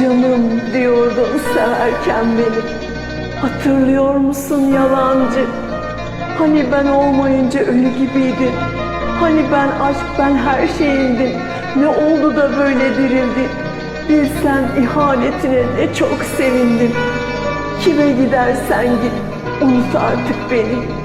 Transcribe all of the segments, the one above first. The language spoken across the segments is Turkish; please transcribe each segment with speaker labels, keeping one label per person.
Speaker 1: Canım diyordun severken beni. Hatırlıyor musun yalancı? Hani ben olmayınca ölü gibiydin Hani ben aşk ben her şeyindim Ne oldu da böyle dirildin Bilsen ihanetine ne çok sevindim. Kime gidersen git unut artık beni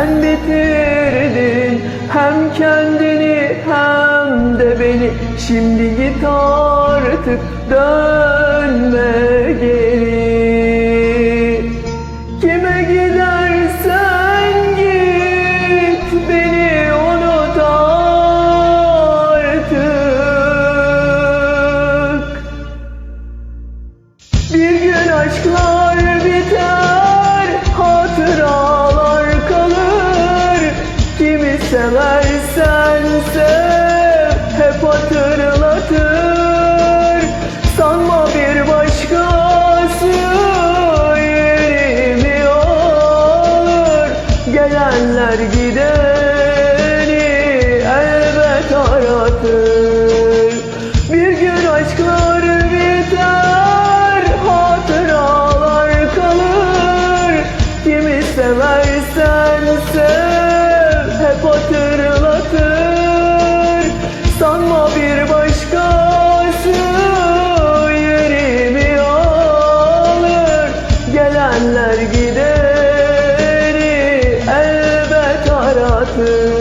Speaker 1: sen bitirdin hem kendini hem de beni. Şimdi git artık dönme geri. Kime gidersen git beni unut artık. Bir gün aşklar seversen sev hep hatırlatır Gelenler gideni elbet aratır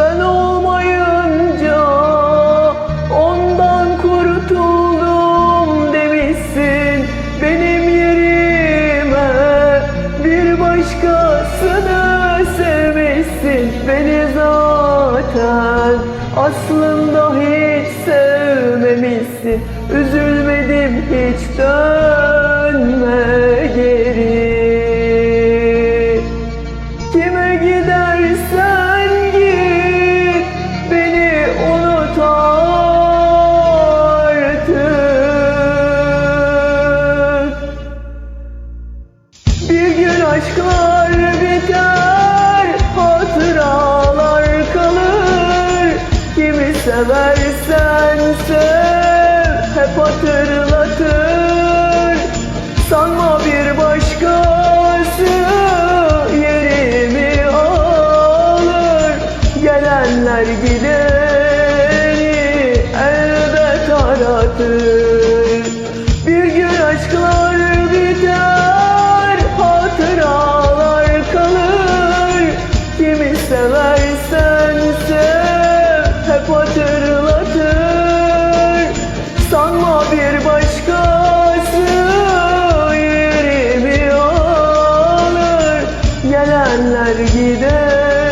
Speaker 1: Ben olmayınca ondan kurtuldum demişsin. Benim yerime bir başkasını sevmişsin. Beni zaten aslında hiç sevmemişsin. Üzülmedim hiç dönme aşklar biter hatıralar kalır. Kimi seversen sev hep hatırlatır. Sanma bir başkası yerimi alır. Gelenler gideni elbet aratır gider.